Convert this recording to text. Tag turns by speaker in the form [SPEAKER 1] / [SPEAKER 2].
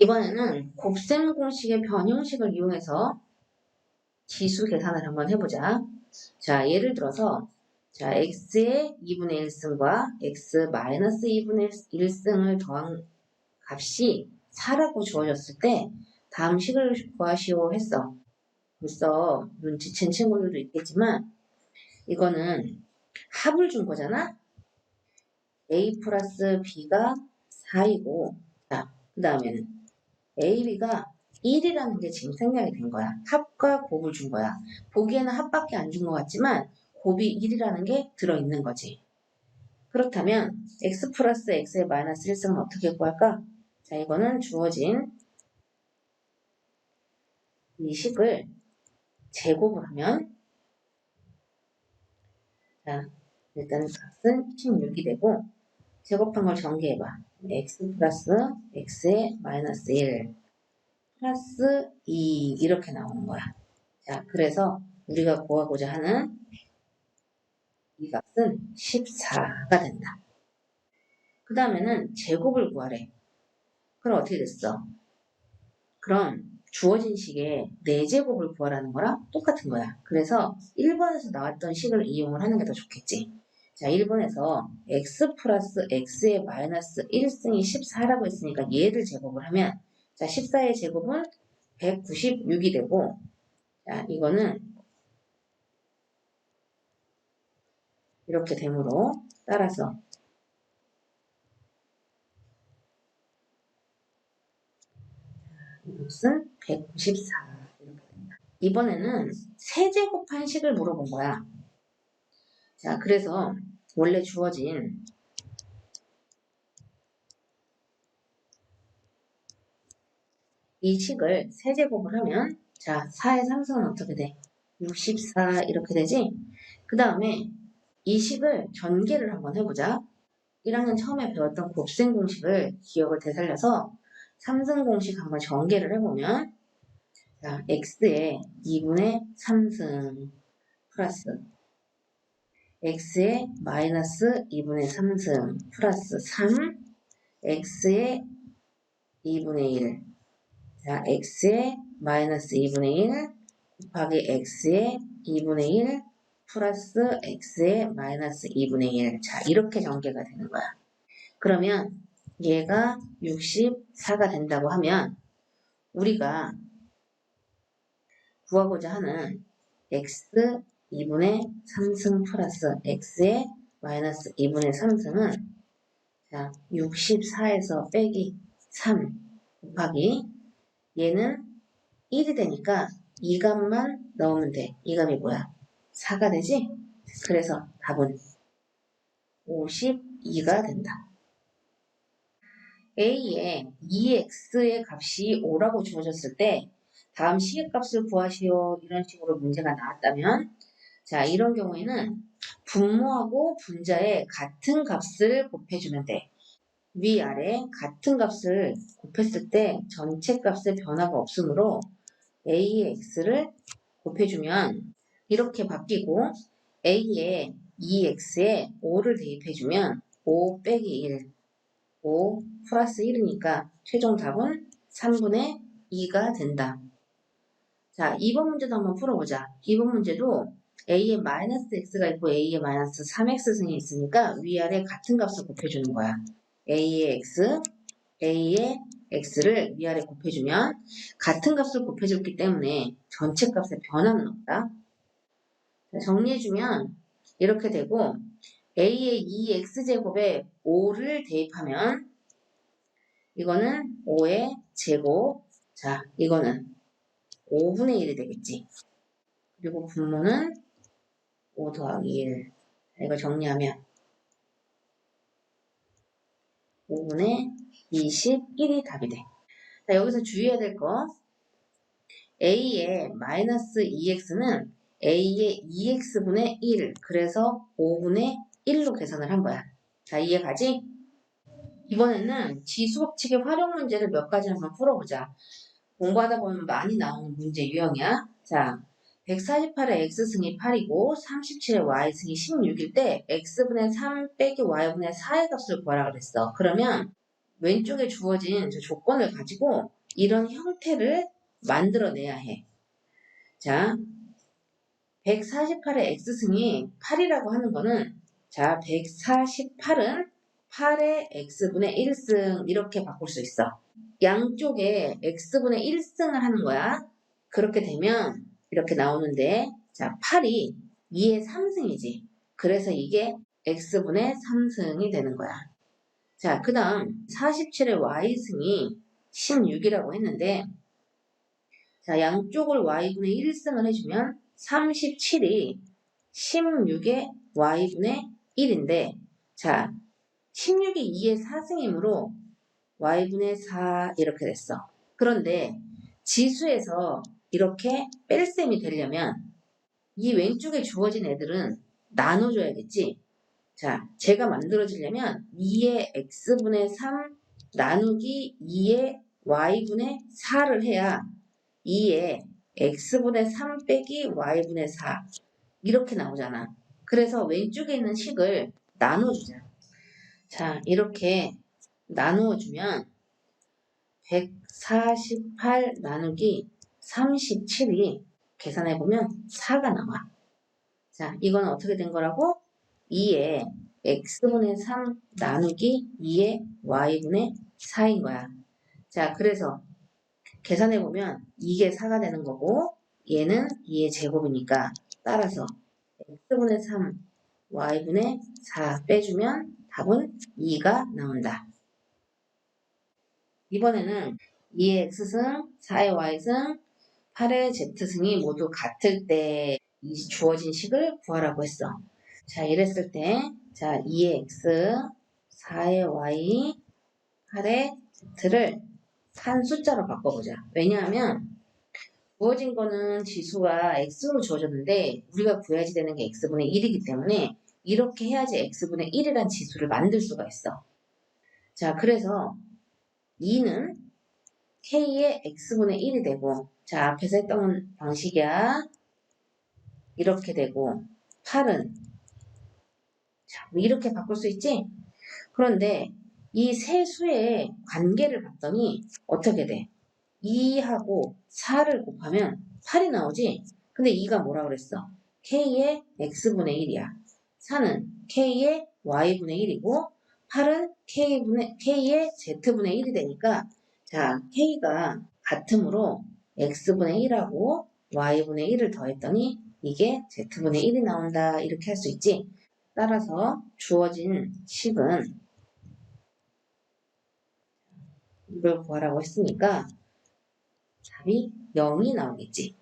[SPEAKER 1] 이번에는 곱셈 공식의 변형식을 이용해서 지수 계산을 한번 해보자. 자, 예를 들어서 자, x의 2분의 1승과 x 마이너스 2분의 1승을 더한 값이 4라고 주어졌을 때 다음 식을 구하시오 했어. 벌써 눈치챈 친구들도 있겠지만 이거는 합을 준 거잖아? a 플러스 b가 4이고 자, 그 다음에는 a, b가 1이라는 게 지금 생략이 된 거야. 합과 곱을 준 거야. 보기에는 합밖에 안 준 것 같지만 곱이 1이라는 게 들어있는 거지. 그렇다면 x 플러스 x의 마이너스 1승은 어떻게 구할까? 자, 이거는 주어진 이 식을 제곱을 하면 자, 일단 값은 16이 되고 제곱한 걸 전개해봐. x 플러스 x의 마이너스 1 플러스 2 이렇게 나오는 거야. 자, 그래서 우리가 구하고자 하는 이 값은 14가 된다. 그 다음에는 제곱을 구하래. 그럼 어떻게 됐어? 그럼 주어진 식의 4제곱을 구하라는 거랑 똑같은 거야. 그래서 1번에서 나왔던 식을 이용을 하는 게 더 좋겠지. 자, 1번에서 x 플러스 x의 마이너스 1승이 14라고 했으니까 얘를 제곱을 하면 자, 14의 제곱은 196이 되고 자, 이거는 이렇게 되므로 따라서 이것은 194 이렇게 된다. 이번에는 세제곱한 식을 물어본 거야. 자, 그래서 원래 주어진 이 식을 세제곱을 하면 자, 4의 3승은 어떻게 돼? 64 이렇게 되지? 그 다음에 이 식을 전개를 한번 해보자. 1학년 처음에 배웠던 곱셈 공식을 기억을 되살려서 3승 공식 한번 전개를 해보면 자, x의 2분의 3승 플러스 x의 마이너스 2분의 3승 플러스 3 x의 2분의 1 자, x의 마이너스 2분의 1 곱하기 x의 2분의 1 플러스 x의 마이너스 2분의 1. 자, 이렇게 전개가 되는 거야. 그러면 얘가 64가 된다고 하면 우리가 구하고자 하는 x 2분의 3승 플러스 x의 마이너스 2분의 3승은 자 64에서 빼기 3 곱하기 얘는 1이 되니까 이 값만 넣으면 돼. 이 값이 뭐야? 4가 되지? 그래서 답은 52가 된다. A의 2x의 값이 5라고 주어졌을 때 다음 시계값을 구하시오 이런 식으로 문제가 나왔다면 자 이런 경우에는 분모하고 분자의 같은 값을 곱해주면 돼. 위아래 같은 값을 곱했을 때 전체 값의 변화가 없으므로 A의 x를 곱해주면 이렇게 바뀌고 A에 2x에 5를 대입해주면 5 빼기 1, 5 플러스 1이니까 최종 답은 3분의 2가 된다. 자, 2번 문제도 한번 풀어보자. 2번 문제도 A에 마이너스 X가 있고 A에 마이너스 3X승이 있으니까 위아래 같은 값을 곱해주는 거야. A의 X, A의 X를 위아래 곱해주면 같은 값을 곱해줬기 때문에 전체 값에 변화는 없다. 정리해주면 이렇게 되고 a의 2x제곱에 5를 대입하면 이거는 5의 제곱 자 이거는 5분의 1이 되겠지 그리고 분모는 5 더하기 1 자, 이거 정리하면 5분의 21이 답이 돼 자, 여기서 주의해야 될거 a의 마이너스 2x는 a의 2x분의 1 그래서 5분의 1로 계산을 한 거야. 자 이해가지? 이번에는 지수법칙의 활용 문제를 몇 가지 한번 풀어보자. 공부하다 보면 많이 나오는 문제 유형이야. 자 148의 x승이 8이고 37의 y승이 16일 때 x분의 3 빼기 y분의 4의 값을 구하라 그랬어. 그러면 왼쪽에 주어진 저 조건을 가지고 이런 형태를 만들어내야 해. 자, 148의 x승이 8이라고 하는 거는 자, 148은 8의 x분의 1승 이렇게 바꿀 수 있어. 양쪽에 x분의 1승을 하는 거야. 그렇게 되면 이렇게 나오는데 자, 8이 2의 3승이지. 그래서 이게 x분의 3승이 되는 거야. 자, 그 다음 47의 y승이 16이라고 했는데 자, 양쪽을 y분의 1승을 해주면 37이 16의 y분의 1인데 자, 16이 2의 4승이므로 y분의 4 이렇게 됐어. 그런데 지수에서 이렇게 뺄셈이 되려면 이 왼쪽에 주어진 애들은 나눠줘야겠지. 자, 제가 만들어지려면 2의 x분의 3 나누기 2의 y분의 4를 해야 2의 x분의 3 빼기 y분의 4 이렇게 나오잖아. 그래서 왼쪽에 있는 식을 나눠주자. 자, 이렇게 나누어주면 148 나누기 37이 계산해보면 4가 나와. 자, 이건 어떻게 된 거라고? 2의 x분의 3 나누기 2의 y분의 4인 거야. 자, 그래서 계산해보면 이게 4가 되는 거고 얘는 2의 제곱이니까 따라서 x분의 3 y분의 4 빼주면 답은 2가 나온다. 이번에는 2의 x승, 4의 y승, 8의 z승이 모두 같을 때이 주어진 식을 구하라고 했어. 자, 이랬을 때, 자, 2의 x, 4의 y, 8의 z를 한 숫자로 바꿔보자. 왜냐하면 주어진 거는 지수가 x로 주어졌는데 우리가 구해야지 되는 게 x분의 1이기 때문에 이렇게 해야지 x분의 1이란 지수를 만들 수가 있어. 자, 그래서 2는 k의 x분의 1이 되고 자, 앞에서 했던 방식이야. 이렇게 되고 8은 자, 뭐 이렇게 바꿀 수 있지? 그런데 이 세 수의 관계를 봤더니 어떻게 돼? 2하고 4를 곱하면 8이 나오지? 근데 2가 뭐라 그랬어? k의 x분의 1이야. 4는 k의 y분의 1이고 8은 k분의, k의 z분의 1이 되니까 자 k가 같으므로 x분의 1하고 y분의 1을 더했더니 이게 z분의 1이 나온다 이렇게 할 수 있지. 따라서 주어진 식은 이걸 구하라고 했으니까 답이 0이 나오겠지.